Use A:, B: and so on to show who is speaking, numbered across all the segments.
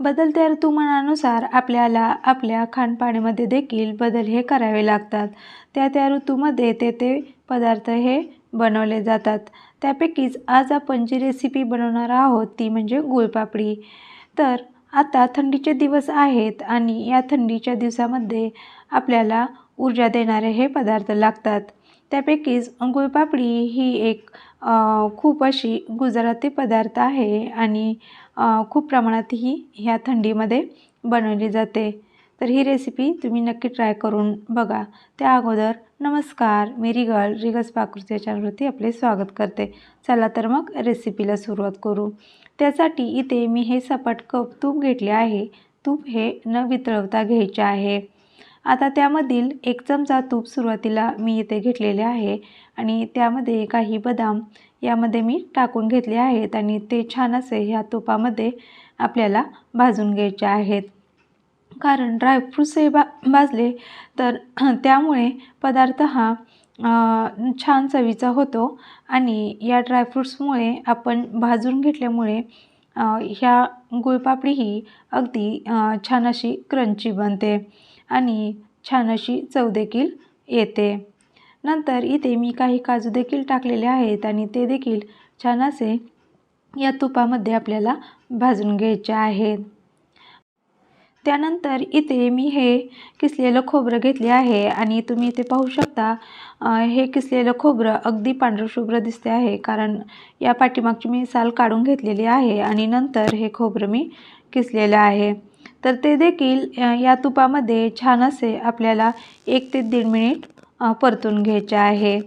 A: बदलत्या ऋतुमानानुसार आपल्याला आपल्या खानपाण्यामध्ये देखील बदल हे करावे लागतात. त्या त्या ऋतूमध्ये ते ते पदार्थ हे बनवले जातात. त्यापैकीच आज आपण जी रेसिपी बनवणार आहोत ती म्हणजे गुळपापडी. तर आता थंडीचे दिवस आहेत आणि या थंडीच्या दिवसामध्ये आपल्याला ऊर्जा देणारे हे पदार्थ लागतात. त्यापैकीच गुळपापडी ही एक खूप अशी गुजराती पदार्थ आहे आणि खूप प्रमाणात ही ह्या थंडीमध्ये बनवली जाते. तर ही रेसिपी तुम्ही नक्की ट्राय करून बघा. त्या अगोदर नमस्कार मी रिगल रिगस पाकृती चॅनलवरती आपले स्वागत करते. चला तर मग रेसिपीला सुरुवात करू. त्यासाठी इथे मी हे सपाट कप तूप घेतले आहे. तूप हे न वितळवता घ्यायचे आहे. आता त्यामधील एक चमचा तूप सुरुवातीला मी इथे घेतलेले आहे आणि त्यामध्ये काही बदाम यामध्ये मी टाकून घेतले आहेत आणि ते छान असे ह्या तुपामध्ये आपल्याला भाजून घ्यायचे आहेत. कारण ड्रायफ्रूट्स हे बा भाजले तर त्यामुळे पदार्थ हा छान चवीचा होतो आणि या ड्रायफ्रूट्समुळे आपण भाजून घेतल्यामुळे ह्या गुळपापडी ही अगदी छान अशी क्रंची बनते आणि छान अशी चव देखील येते. नंतर इथे मी काही काजू देखील टाकलेले आहेत आणि ते देखील छान असे या तुपामध्ये आपल्याला भाजून घ्यायचे आहेत. त्यानंतर इथे मी हे किसलेलं खोबरं घेतले आहे आणि तुम्ही इथे पाहू शकता हे किसलेलं खोबरं अगदी पांढरशुभ्र दिसते आहे कारण या पाठीमागची मी साल काढून घेतलेली आहे आणि नंतर हे खोबरं मी किसलेलं आहे. तर ते देखील या तुपामध्ये छान असे आपल्याला एक ते दीड मिनिट परतून घ्यायचे आहे.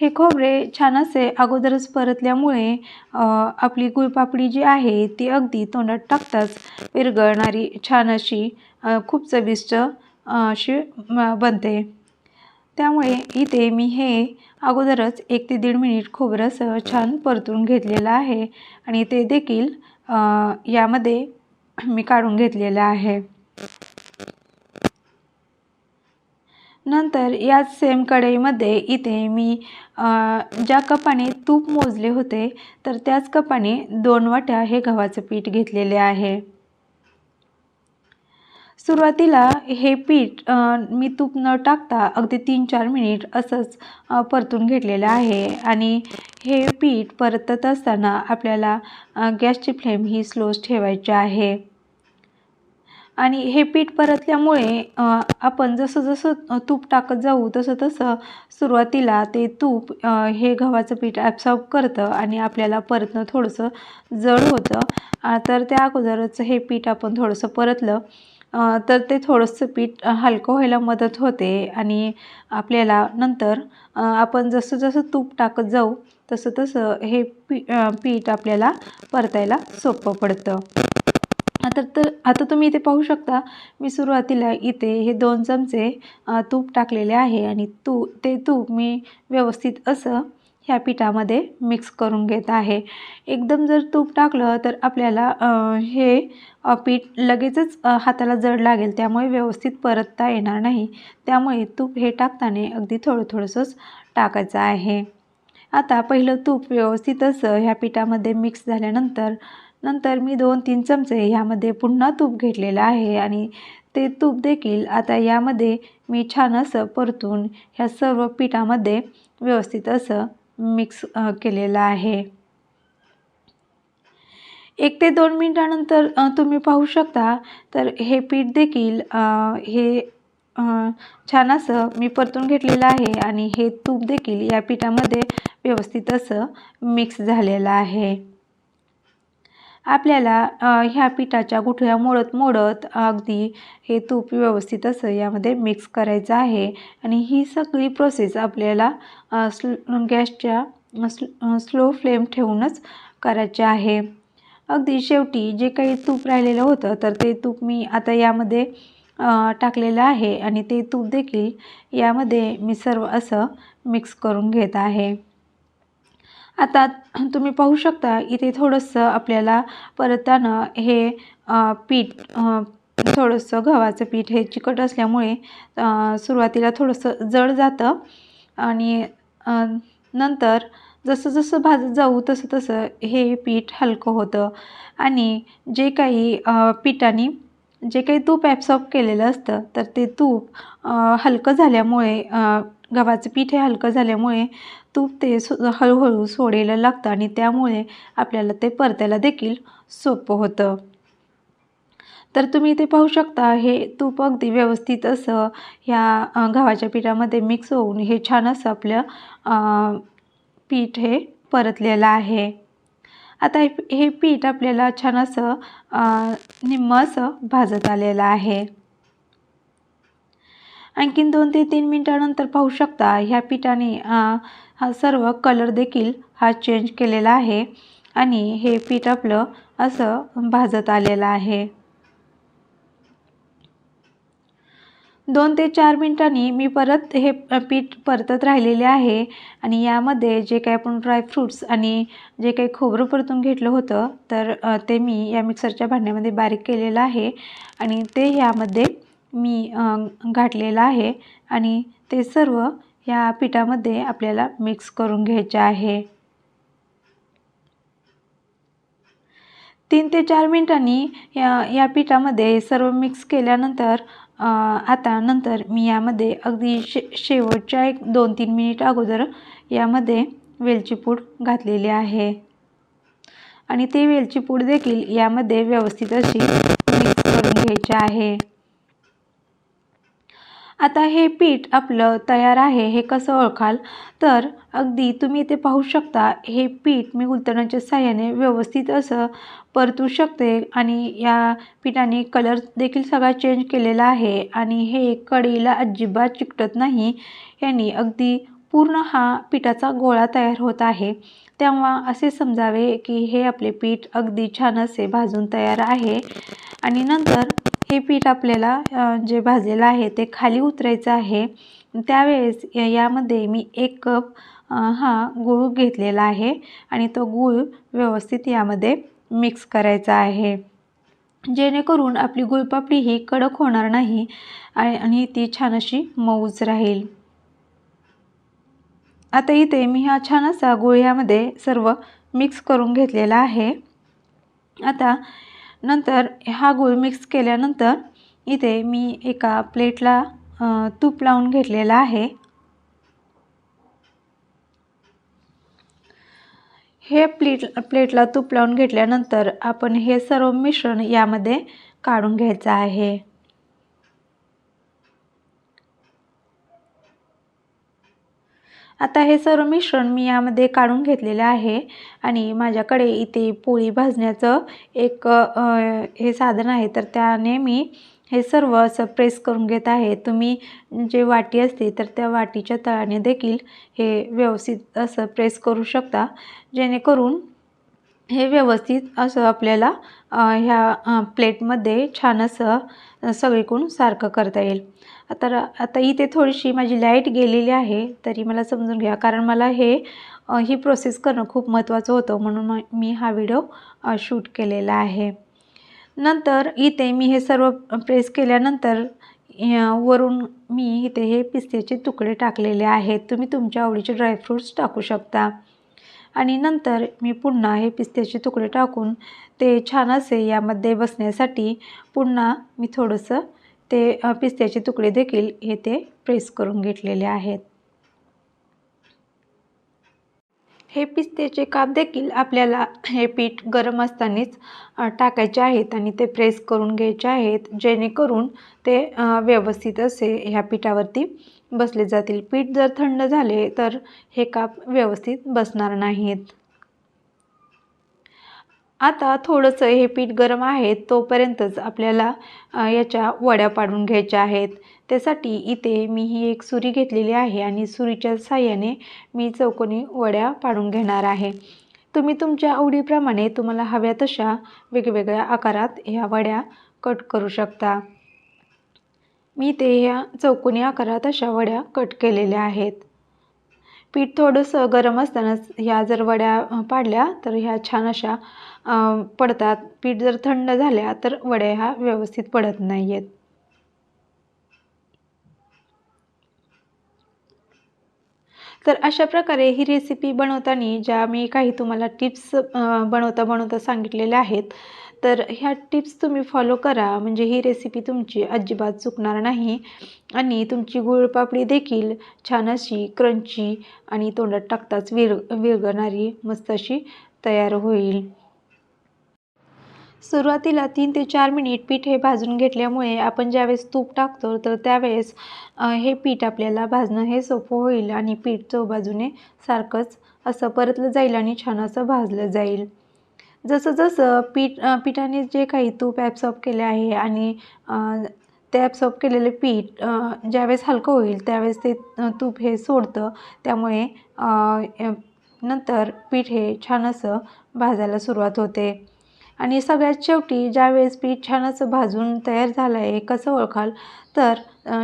A: हे खोबरे छान असे अगोदरच परतल्यामुळे आपली गुळपापडी जी आहे ती अगदी तोंडात टाकताच विरघळणारी छान अशी खूप चविष्ट अशी बनते. त्यामुळे इथे मी हे अगोदरच एक ते दीड मिनिट खोबरंसह छान परतून घेतलेलं आहे आणि ते देखील यामध्ये मी काढून घेतलेलं आहे. नंतर याच सेम कढईमध्ये इथे मी ज्या कपाने तूप मोजले होते तर त्याच कपाने दोन वाट्या हे गव्हाचं पीठ घेतलेले आहे. सुरुवातीला हे पीठ मी तूप न टाकता अगदी तीन चार मिनिट असंच परतून घेतलेलं आहे. आणि हे पीठ परतत असताना आपल्याला गॅसची फ्लेम ही स्लोच ठेवायची आहे. आणि हे पीठ परतल्यामुळे आपण जसं जसं तूप टाकत जाऊ तसं तसं सुरुवातीला ते तूप हे गव्हाचं पीठ ॲब्सॉर्ब करतं आणि आपल्याला परतणं थोडंसं जड होतं. तर त्या अगोदरच हे पीठ आपण थोडंसं परतलं. तर ते थोडंसं पीठ हलकं व्हायला मदत होते आणि आपल्याला नंतर आपण जसं जसं तूप टाकत जाऊ तसं तसं हे पी पीठ आपल्याला परतायला सोपं पडतं. आता तर आता तुम्ही इथे पाहू शकता मी सुरुवातीला इथे हे दोन चमचे तूप टाकलेले आहे आणि तू ते तूप मी व्यवस्थित असं ह्या पिठामध्ये मिक्स करून घेत आहे. एकदम जर तूप टाकलं तर आपल्याला हे पीठ लगेचच हाताला जड लागेल त्यामुळे व्यवस्थित परतता येणार नाही. त्यामुळे तूप हे टाकताना अगदी थोडं थोडंसंच टाकायचं आहे. आता पहिलं तूप व्यवस्थित असं ह्या पिठामध्ये मिक्स झाल्यानंतर नंतर मी दोन तीन चमचे ह्यामध्ये पुन्हा तूप घेतलेलं आहे आणि ते तूप देखील आता यामध्ये मी छान असं परतून ह्या सर्व पिठामध्ये व्यवस्थित असं मिक्स केलेलं आहे. एक ते दोन मिनटानंतर तुम्ही पाहू शकता. तर हे पीठ देखील हे छान असं मी परतून घेतलेलं आहे आणि हे तूप देखील या पिठामध्ये व्यवस्थित असं मिक्स झालेलं आहे. आपल्याला ह्या पिठाच्या गुठळ्या मोडत मोडत अगदी हे तूप व्यवस्थित असं यामध्ये मिक्स करायचं आहे. आणि ही सगळी प्रोसेस आपल्याला स्ल गॅसच्या स्लो फ्लेम ठेवूनच करायचे आहे. अगदी शेवटी जे काही तूप राहिलेलं होतं तर ते तूप मी आता यामध्ये टाकलेलं आहे. आणि ते तूप देखील यामध्ये मी सर्व असं मिक्स करून घेत आहे. आता तुम्ही पाहू शकता इथे थोडंसं आपल्याला परताना हे पीठ थोडंसं गव्हाचं पीठ हे चिकट असल्यामुळे सुरुवातीला थोडंसं जड जातं. आणि नंतर जसं जसं भाजत जाऊ तसं तसं हे पीठ हलकं होतं. आणि जे काही पिठाने जे काही तूप ॲब्सॉर्ब केलेलं असतं तर ते तूप हलकं झाल्यामुळे गव्हाचं पीठ हे हलकं झाल्यामुळे तूप ते सो हळूहळू सोडायला लागतं आणि त्यामुळे आपल्याला ते परतायला देखील सोपं होतं. तर तुम्ही इथे पाहू शकता हे तूप अगदी व्यवस्थित असं ह्या गव्हाच्या पिठामध्ये मिक्स होऊन हे छान असं आपलं पीठ हे परतलेलं आहे. आता हे हे पीठ आपल्याला छान असं निम्म असं भाजत आलेलं आहे. आणखीन दोन ते तीन मिनटानंतर पाहू शकता ह्या पिठाने हा सर्व कलर देखील हा चेंज केलेला आहे. आणि हे पीठ आपलं असं भाजत आलेलं आहे. दोन ते चार मिनटांनी मी परत हे पीठ परतत राहिलेले आहे. आणि यामध्ये जे काही आपण ड्रायफ्रूट्स आणि जे काही खोबरं परतून घेतलं होतं तर ते मी या मिक्सरच्या भांड्यामध्ये बारीक केलेलं आहे. आणि ते यामध्ये मी घातलेलं आहे. आणि ते सर्व या पिठामध्ये आपल्याला मिक्स करून घ्यायचे आहे. तीन ते चार मिनटांनी या या पिठामध्ये सर्व मिक्स केल्यानंतर आता नंतर मी यामध्ये अगदी शे शेवटच्या एक दोन तीन मिनिट अगोदर यामध्ये वेलची पूड घातलेली आहे. आणि ते वेलची पूड देखील यामध्ये व्यवस्थित अशी मिक्स करून घ्यायची आहे. आता हे पीठ आपलं तयार आहे हे कसं ओळखाल? तर अगदी तुम्ही इथे पाहू शकता हे पीठ मी उलटण्याच्या साह्याने व्यवस्थित असं परतू शकते आणि या पिठाने कलर देखील सगळा चेंज केलेला आहे आणि हे कढईला अजिबात चिकटत नाही. यांनी अगदी पूर्ण हा पिठाचा गोळा तयार होत आहे. तेव्हा असे समजावे की हे आपले पीठ अगदी छान असे भाजून तयार आहे. आणि नंतर हे पीठ आपल्याला जे भाजलेलं आहे ते खाली उतरायचं आहे. त्यावेळेस यामध्ये मी एक कप हा गूळ घेतलेला आहे आणि तो गूळ व्यवस्थित यामध्ये मिक्स करायचा आहे. जेणेकरून आपली गुळपापडी ही कडक होणार नाही आणि ती छान अशी मऊच राहील. आता इथे मी हा छान असा गुळ यामध्ये सर्व मिक्स करून घेतलेला आहे. आता नंतर हा गूळ मिक्स केल्यानंतर इथे मी एका प्लेटला तूप लावून घेतलेला आहे. हे प्लेट प्लेटला तूप लावून घेतल्यानंतर आपण हे सर्व मिश्रण यामध्ये काढून घ्यायचं आहे. आता हे सर्व मिश्रण मी यामध्ये काढून घेतलेलं आहे आणि माझ्याकडे इथे पोळी भाजण्याचं एक हे साधन आहे. तर त्याने मी हे सर्व असं प्रेस करून घेत आहे. तुम्ही जे वाटी असते तर त्या वाटीच्या तळाने देखील हे व्यवस्थित असं प्रेस करू शकता. जेणेकरून हे व्यवस्थित असं आपल्याला ह्या प्लेटमध्ये छान असं सगळीकडून सारखं करता येईल. तर आता इथे थोडीशी माझी लाइट गेलेली आहे तरी मला समजून घ्या. कारण मला हे ही प्रोसेस करणं खूप महत्त्वाचं होतं म्हणून मी हा व्हिडिओ शूट केलेला आहे. नंतर इथे मी हे सर्व प्रेस केल्यानंतर वरून मी इथे हे पिस्त्याचे तुकडे टाकलेले आहेत. तुम्ही तुमच्या आवडीचे ड्रायफ्रूट्स टाकू शकता. आणि नंतर मी पुन्हा हे पिस्त्याचे तुकडे टाकून ते छान असे यामध्ये बसण्यासाठी पुन्हा मी थोडंसं ते पिस्त्याचे तुकडे देखील येथे प्रेस करून घेतलेले आहेत. हे पिस्त्याचे काप देखील आपल्याला हे पीठ गरम असतानाच टाकायचे आहेत आणि ते प्रेस करून घ्यायचे आहेत जेणेकरून ते व्यवस्थित असे ह्या पिठावरती बसले जातील. पीठ जर थंड झाले तर हे काप व्यवस्थित बसणार नाहीत. आता थोडंसं हे पीठ गरम आहे तोपर्यंतच आपल्याला याच्या वड्या पाडून घ्यायच्या आहेत. त्यासाठी इथे मी ही एक सुरी घेतलेली आहे आणि सुरीच्या साह्याने मी चौकोनी वड्या पाडून घेणार आहे. तुम्ही तुमच्या आवडीप्रमाणे तुम्हाला हव्या तशा वेगवेगळ्या आकारात ह्या वड्या कट करू शकता. मी ते ह्या चौकोनी आकारात अशा वड्या कट केलेल्या आहेत. पीठ थोडंसं गरम असतानाच ह्या जर वड्या पाडल्या तर ह्या छान अशा पडतात. पीठ जर थंड झाल्या तर वड्या ह्या व्यवस्थित पडत नाही आहेत तर अशा प्रकारे ही रेसिपी बनवताना ज्या मी काही तुम्हाला टिप्स बनवता बनवता सांगितलेल्या आहेत तर ह्या टिप्स तुम्ही फॉलो करा. म्हणजे ही रेसिपी तुमची अजिबात चुकणार नाही. आणि तुमची गुळपापडी देखील छान अशी क्रंची आणि तोंडात टाकताच विर विरघळणारी मस्त अशी तयार होईल. सुरुवातीला तीन ते चार मिनिट पीठ हे भाजून घेतल्यामुळे आपण ज्यावेळेस तूप टाकतो तर त्यावेळेस हे पीठ आपल्याला भाजणं हे सोपं होईल आणि पीठ चौबाजूने सारखंच असं परतलं जाईल आणि छान असं भाजलं जाईल. जसं जसं पीठ पिठाने जे काही तूप ॲब्सॉर्ब केले आहे आणि ते ॲब्सॉर्ब केलेले पीठ ज्यावेळेस हलकं होईल त्यावेळेस ते तूप हे सोडतं. त्यामुळे नंतर पीठ हे छान असं भाजायला सुरुवात होते. आणि सगळ्यात शेवटी ज्यावेळेस पीठ छान असं भाजून तयार झालं आहे कसं ओळखाल? तर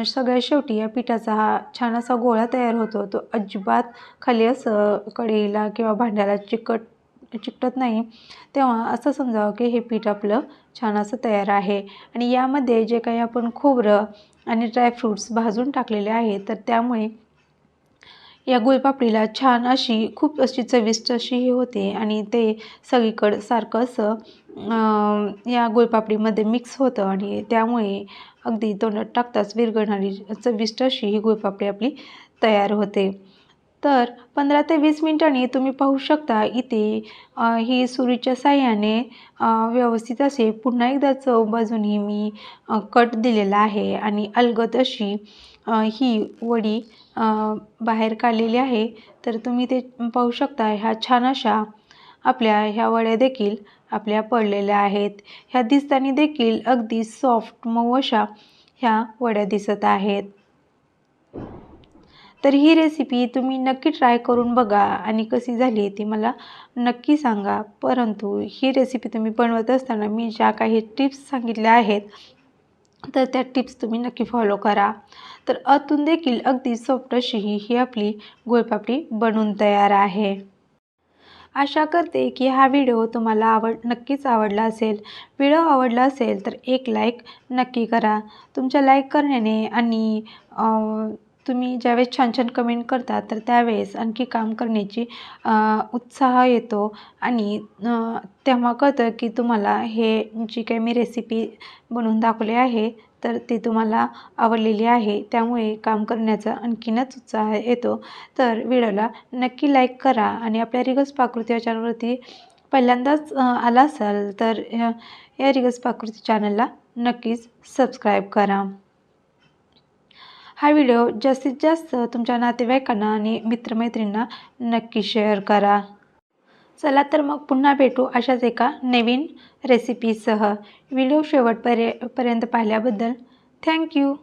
A: सगळ्यात शेवटी या पिठाचा हा छान असा गोळा तयार होतो. तो अजिबात खाली असं कढईला किंवा भांड्याला चिकट चिकटत नाही तेव्हा असं समजावं की हे पीठ आपलं छान असं तयार आहे. आणि यामध्ये जे काही आपण खोबरं आणि ड्रायफ्रूट्स भाजून टाकलेले आहे तर त्यामुळे या गुळपापडीला छान अशी खूप अशी चविष्ट अशी ही होते आणि ते सगळीकडं सारखं असं या गुळपापडीमध्ये मिक्स होतं आणि त्यामुळे अगदी तोंडात टाकताच विरघळणारी चविष्ट अशी ही गुळपापडी आपली तयार होते. तर पंधरा ते वीस मिनिटांनी तुम्ही पाहू शकता इथे ही सुरीच्या साह्याने व्यवस्थित असे पुन्हा एकदा चव बाजूनी मी कट दिलेला आहे आणि अलगद अशी ही वडी बाहेर काढलेली आहे. तर तुम्ही ते पाहू शकता ह्या छान अशा आपल्या ह्या वड्या देखील आपल्या पडलेल्या आहेत. ह्या दिसताना देखील अगदी सॉफ्ट मऊ अशा ह्या वड्या दिसत आहेत. तर ही रेसिपी तुम्ही नक्की ट्राय करून बघा आणि कशी झाली ती मला नक्की सांगा. परंतु ही रेसिपी तुम्ही बनवत असताना मी ज्या काही टिप्स सांगितल्या आहेत तर त्या टिप्स तुम्ही नक्की फॉलो करा. तर आतून देखील अगदी सॉफ्ट अशी ही आपली गोळपापडी बनून तयार आहे. आशा करते की हा व्हिडिओ तुम्हाला आवड नक्कीच आवडला असेल. व्हिडिओ आवडला असेल तर एक लाईक नक्की करा. तुमच्या लाईक करण्याने आणि तुम्ही ज्यावेळेस छान छान कमेंट करता तर त्यावेळेस आणखी काम करण्याची उत्साह येतो. आणि तेव्हा कळतं की तुम्हाला हे जी काही मी रेसिपी बनवून दाखवली आहे तर ती तुम्हाला आवडलेली आहे. त्यामुळे काम करण्याचा आणखीनच उत्साह येतो. तर व्हिडिओला नक्की लाईक करा आणि आपल्या रिगस पाकृती या चॅनलवरती पहिल्यांदाच आला असाल तर या रिगस पाकृती चॅनलला नक्कीच सबस्क्राईब करा. हा व्हिडिओ जास्तीत जास्त तुमच्या नातेवाईकांना आणि मित्रमैत्रिणींना नक्की शेअर करा. चला तर मग पुन्हा भेटू अशाच एका नवीन रेसिपीसह व्हिडिओ शेवटपर्य पर्यंत पाहिल्याबद्दल थँक्यू